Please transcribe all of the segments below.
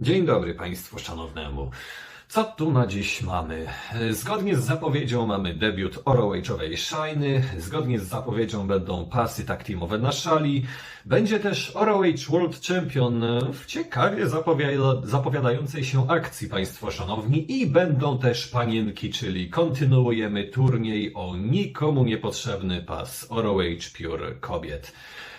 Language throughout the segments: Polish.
Dzień dobry Państwu szanownemu. Co tu na dziś mamy? Zgodnie z zapowiedzią mamy debiut ROH-owej Shiny, zgodnie z zapowiedzią będą pasy tak teamowe na szali, będzie też ROH World Champion w ciekawie zapowiada- zapowiadającej się akcji Państwo szanowni i będą też panienki, czyli kontynuujemy turniej o nikomu niepotrzebny pas ROH Pure Kobiet.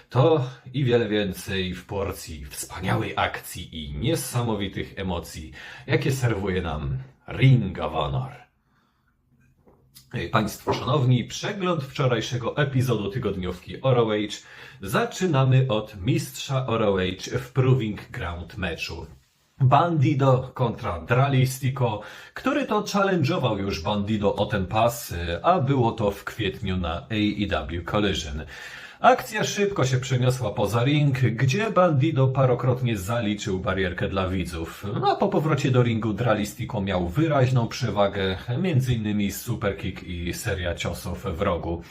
To i wiele więcej w porcji wspaniałej akcji i niesamowitych emocji, jakie serwuje nam Ring of Honor. Państwo szanowni, przegląd wczorajszego epizodu tygodniówki ROH zaczynamy od mistrza ROH w Proving Ground meczu. Bandido kontra Dralistico, który to challenge'ował już Bandido o ten pas, a było to w kwietniu na AEW Collision. Akcja szybko się przeniosła poza ring, gdzie Bandido parokrotnie zaliczył barierkę dla widzów. No, a po powrocie do ringu Dralistico miał wyraźną przewagę, m.in. superkick i seria ciosów w rogu.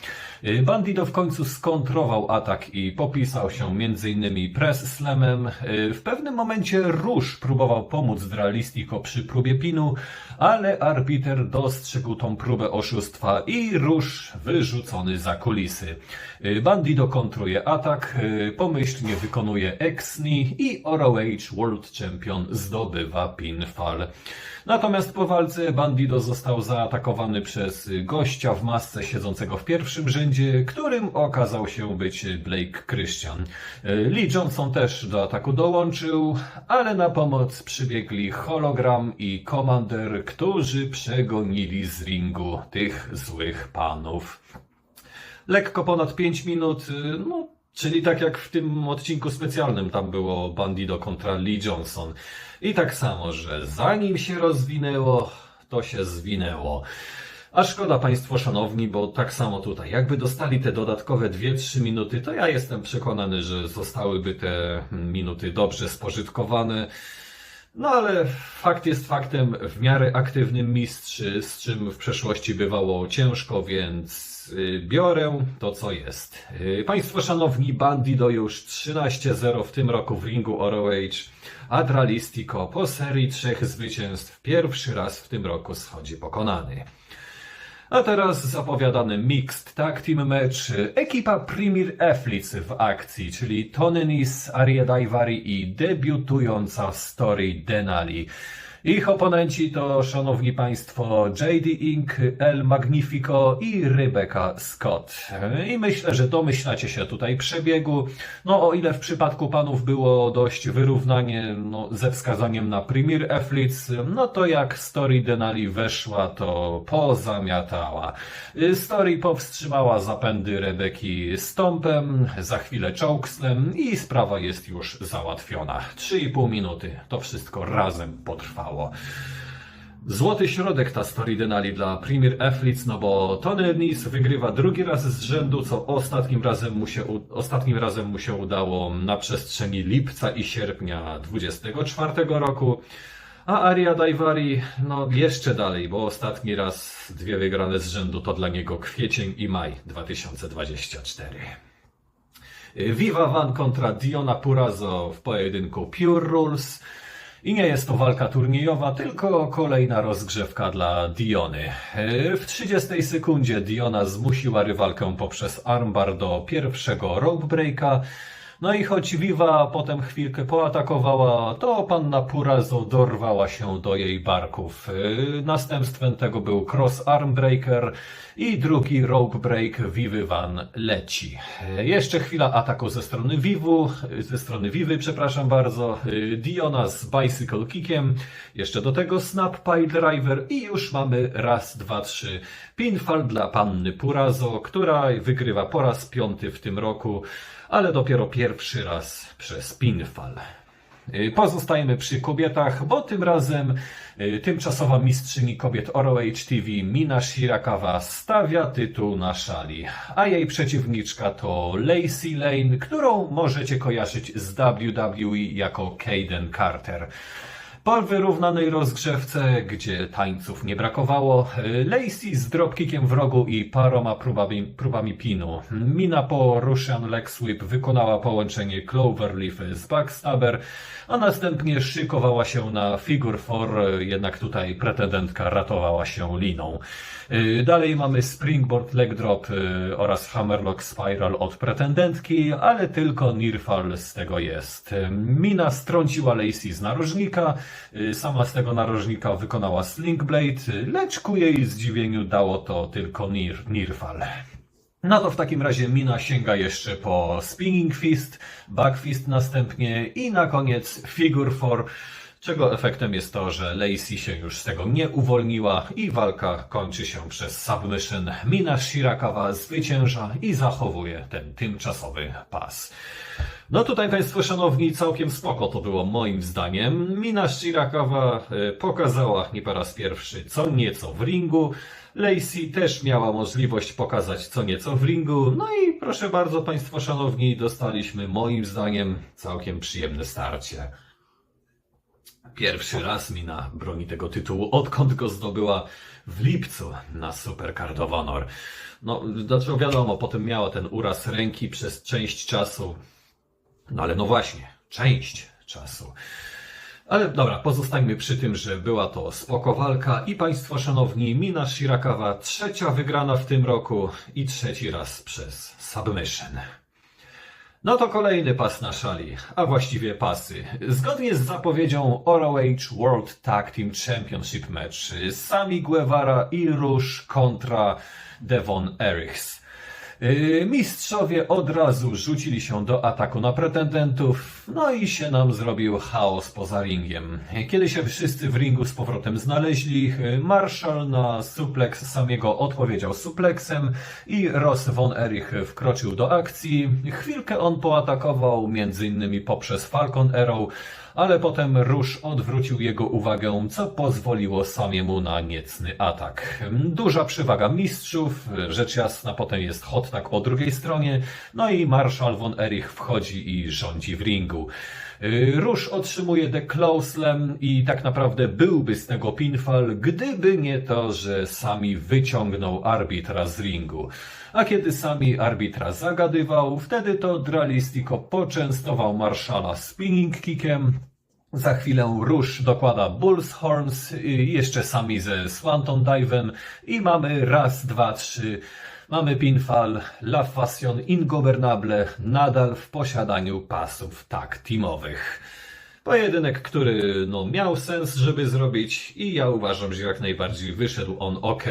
Y, Bandido w końcu skontrował atak i popisał się m.in. press slamem. Y, W pewnym momencie Róż próbował pomóc Dralistico przy próbie pinu, ale arbiter dostrzegł tą próbę oszustwa i Róż wyrzucony za kulisy. Y, Bandido kontruje atak, y, pomyślnie wykonuje ex-knee i ROH World Champion zdobywa pinfall. Natomiast po walce Bandido został zaatakowany przez gościa w masce siedzącego w pierwszym rzędzie, którym okazał się być Blake Christian. Lee Johnson też do ataku dołączył, ale na pomoc przybiegli Hologram i Commander, którzy przegonili z ringu tych złych panów lekko ponad 5 minut, y, no, czyli tak jak w tym odcinku specjalnym tam było Bandido kontra Lee Johnson. I tak samo, że zanim się rozwinęło, to się zwinęło. A szkoda Państwo szanowni, bo tak samo tutaj, jakby dostali te dodatkowe 2-3 minuty, to ja jestem przekonany, że zostałyby te minuty dobrze spożytkowane. No ale fakt jest faktem, w miarę aktywnym mistrz, z czym w przeszłości bywało ciężko, więc y, biorę to co jest. Y, Państwo szanowni, Bandido już 13-0 w tym roku w ringu ROH, a Dralistico po serii trzech zwycięstw pierwszy raz w tym roku schodzi pokonany. A teraz zapowiadany Mixed Tag Team Match. Ekipa Premier Athletes w akcji, czyli Tony Nis, Aria Daivari i debiutująca Story Denali. Ich oponenci to, szanowni państwo, JD Inc., El Magnifico i Rebecca Scott. I myślę, że domyślacie się tutaj przebiegu. No, o ile w przypadku panów było dość wyrównanie no, ze wskazaniem na Premier Athletes, no to jak Story Denali weszła, to pozamiatała. Story powstrzymała zapędy Rebeki stąpem, za chwilę chokeslam i sprawa jest już załatwiona. 3,5 minuty. To wszystko razem potrwało. Złoty środek ta story Denali dla Premier Athletes, no bo Tony Nis wygrywa drugi raz z rzędu, co ostatnim razem mu się, ostatnim razem mu się udało na przestrzeni lipca i sierpnia 24 roku. A Aria Daivari, no jeszcze dalej, bo ostatni raz dwie wygrane z rzędu to dla niego kwiecień i maj 2024. Viva Van kontra Diona Purazo w pojedynku Pure Rules. I nie jest to walka turniejowa, tylko kolejna rozgrzewka dla Diony. E, W 30 sekundzie Diona zmusiła rywalkę poprzez armbar do pierwszego rope breaka. No i choć Viva potem chwilkę poatakowała, to panna Purazo dorwała się do jej barków. E, Następstwem tego był cross arm breaker i drugi rope break Vivy Van leci. E, Jeszcze chwila ataku ze strony Vivu, e, ze strony Vivy, przepraszam bardzo. Diona z bicycle kickiem, jeszcze do tego snap pile driver i już mamy raz, dwa, trzy pinfall dla panny Purazo, która wygrywa po raz piąty w tym roku, ale dopiero pierwszy raz przez pinfall. Y, Pozostajemy przy kobietach, bo tym razem y, tymczasowa mistrzyni kobiet ROH TV Mina Shirakawa stawia tytuł na szali, a jej przeciwniczka to Lacey Lane, którą możecie kojarzyć z WWE jako Kaden Carter. Po wyrównanej rozgrzewce, gdzie tańców nie brakowało, Lacey z dropkickiem w rogu i paroma próbami, próbami pinu. Mina po Russian Leg Sweep wykonała połączenie Cloverleaf z Backstabber, a następnie szykowała się na Figure 4, jednak tutaj pretendentka ratowała się liną. Y, Dalej mamy Springboard Leg Drop y, oraz Hammerlock Spiral od pretendentki, ale tylko Nirfal z tego jest. Mina strąciła Lacey z narożnika, sama z tego narożnika wykonała Sling Blade, y, lecz ku jej zdziwieniu dało to tylko Nir, Nirfal. No to w takim razie Mina sięga jeszcze po Spinning Fist, Back Fist następnie i na koniec Figure 4, czego efektem jest to, że Lacey się już z tego nie uwolniła i walka kończy się przez submission. Mina Shirakawa zwycięża i zachowuje ten tymczasowy pas. No tutaj Państwo Szanowni, całkiem spoko to było moim zdaniem. Mina Shirakawa e, pokazała nie po raz pierwszy co nieco w ringu. Lacey też miała możliwość pokazać co nieco w ringu. No i proszę bardzo Państwo Szanowni, dostaliśmy moim zdaniem całkiem przyjemne starcie. Pierwszy raz Mina broni tego tytułu, odkąd go zdobyła w lipcu na Supercard of Honor. No, znaczy wiadomo, potem miała ten uraz ręki przez część czasu. No ale no właśnie, część czasu. Ale dobra, pozostańmy przy tym, że była to spoko walka i Państwo Szanowni, Mina Shirakawa trzecia wygrana w tym roku i trzeci raz przez submission. No to kolejny pas na szali, a właściwie pasy. Zgodnie z zapowiedzią ROH World Tag Team Championship Match Sami Guevara i Rush kontra Devon Erichs. Yy, Mistrzowie od razu rzucili się do ataku na pretendentów, no i się nam zrobił chaos poza ringiem. Kiedy się wszyscy w ringu z powrotem znaleźli, yy, Marshall na suplex samego odpowiedział suplexem i Ross von Erich wkroczył do akcji. Chwilkę on poatakował, między innymi poprzez Falcon Arrow, ale potem Rush odwrócił jego uwagę, co pozwoliło samiemu na niecny atak. Duża przewaga mistrzów, rzecz jasna potem jest hot tag po drugiej stronie, no i Marshall von Erich wchodzi i rządzi w ringu. Yy, Rush otrzymuje The Closem i tak naprawdę byłby z tego pinfall, gdyby nie to, że sami wyciągnął arbitra z ringu. A kiedy sami arbitra zagadywał, wtedy to Dralistico poczęstował Marszala spinning kickiem, za chwilę Rush dokłada Bulls Horns i jeszcze sami ze Swanton Dive'em i mamy raz, dwa, trzy. Mamy pinfall, La Fashion Ingobernable nadal w posiadaniu pasów tak teamowych. Pojedynek, który no, miał sens, żeby zrobić i ja uważam, że jak najbardziej wyszedł on ok.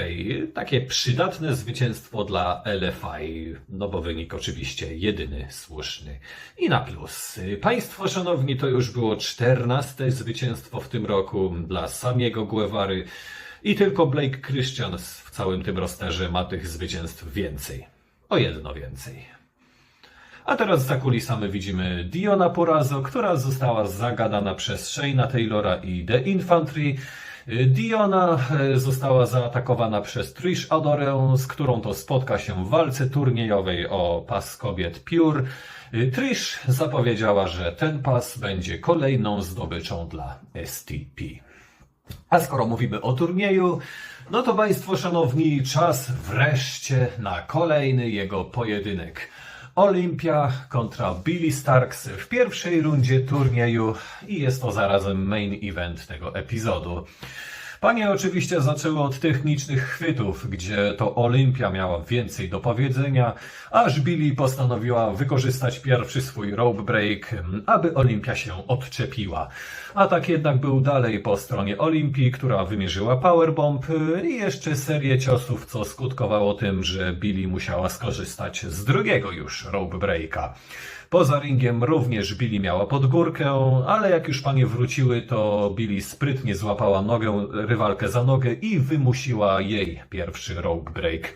Takie przydatne zwycięstwo dla LFI, no bo wynik oczywiście jedyny słuszny. I na plus. Państwo szanowni, to już było czternaste zwycięstwo w tym roku dla samego Guevary i tylko Blake Christians w całym tym rosterze ma tych zwycięstw więcej. O jedno więcej. A teraz za kulisami widzimy Diona Purazo, która została zagadana przez Shayna Taylora i The Infantry. Diona e, została zaatakowana przez Trish Adorę, z którą to spotka się w walce turniejowej o pas kobiet Pure. E, Trish zapowiedziała, że ten pas będzie kolejną zdobyczą dla STP. A skoro mówimy o turnieju, no to Państwo Szanowni, czas wreszcie na kolejny jego pojedynek. Olympia kontra Billy Starks w pierwszej rundzie turnieju i jest to zarazem main event tego epizodu. Panie oczywiście zaczęły od technicznych chwytów, gdzie to Olympia miała więcej do powiedzenia, aż Billy postanowiła wykorzystać pierwszy swój rope break, aby Olympia się odczepiła. Atak jednak był dalej po stronie Olimpii, która wymierzyła powerbomb i jeszcze serię ciosów, co skutkowało tym, że Billy musiała skorzystać z drugiego już rope breaka. Poza ringiem również Billy miała podgórkę, ale jak już panie wróciły, to Billy sprytnie złapała nogę, rywalkę za nogę i wymusiła jej pierwszy rope break.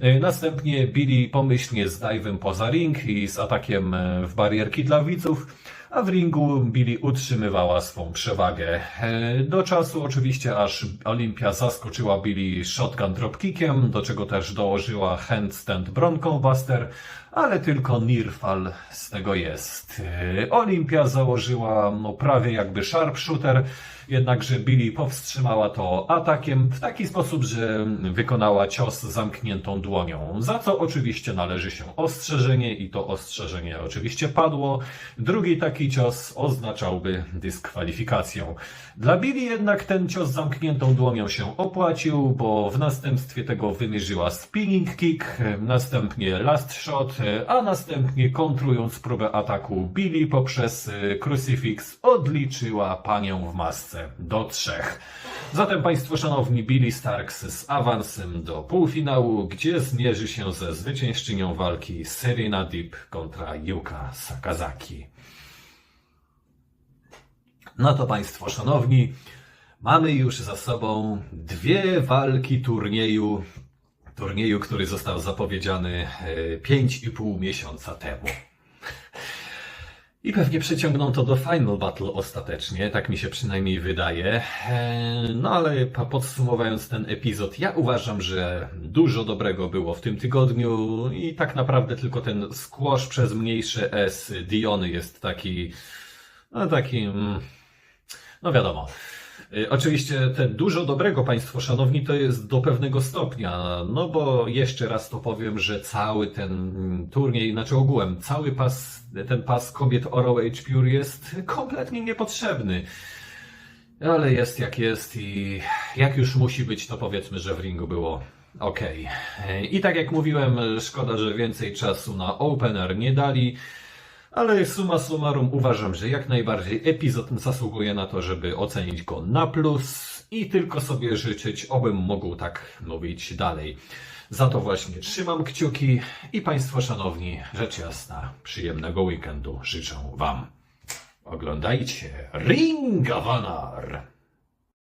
E, Następnie Billy pomyślnie z dive'em poza ring i z atakiem e, w barierki dla widzów, a w ringu Billy utrzymywała swą przewagę. E, Do czasu oczywiście, aż Olimpia zaskoczyła Billy shotgun dropkickiem, do czego też dołożyła handstand bronką buster, ale tylko Nirfal z tego jest. Yy, Olimpia założyła no, prawie jakby sharpshooter, jednakże Billy powstrzymała to atakiem w taki sposób, że wykonała cios zamkniętą dłonią, za co oczywiście należy się ostrzeżenie i to ostrzeżenie oczywiście padło. Drugi taki cios oznaczałby dyskwalifikację. Dla Billy jednak ten cios zamkniętą dłonią się opłacił, bo w następstwie tego wymierzyła spinning kick, następnie last shot, a następnie kontrując próbę ataku Billy poprzez y, crucifix odliczyła panią w masce do trzech. Zatem Państwo Szanowni, Billy Starks z awansem do półfinału, gdzie zmierzy się ze zwyciężczynią walki Serena Deep kontra Yuka Sakazaki. No to Państwo Szanowni, mamy już za sobą dwie walki turnieju, turnieju, który został zapowiedziany e, 5,5 miesiąca temu. I pewnie przeciągną to do Final Battle ostatecznie, tak mi się przynajmniej wydaje. E, No ale po- podsumowując ten epizod, ja uważam, że dużo dobrego było w tym tygodniu i tak naprawdę tylko ten squash przez mniejsze S Diony jest taki, no taki, mm, no wiadomo. Y, Oczywiście te dużo dobrego Państwo Szanowni to jest do pewnego stopnia, no bo jeszcze raz to powiem, że cały ten mm, turniej, znaczy ogółem, cały pas, ten pas kobiet ROH Pure jest kompletnie niepotrzebny. Ale jest jak jest i jak już musi być, to powiedzmy, że w ringu było ok. I tak jak mówiłem, szkoda, że więcej czasu na opener nie dali. Ale summa summarum uważam, że jak najbardziej epizod zasługuje na to, żeby ocenić go na plus i tylko sobie życzyć, obym mógł tak mówić dalej. Za to właśnie trzymam kciuki i Państwo szanowni, rzecz jasna, przyjemnego weekendu życzę Wam. Oglądajcie Ring Honor!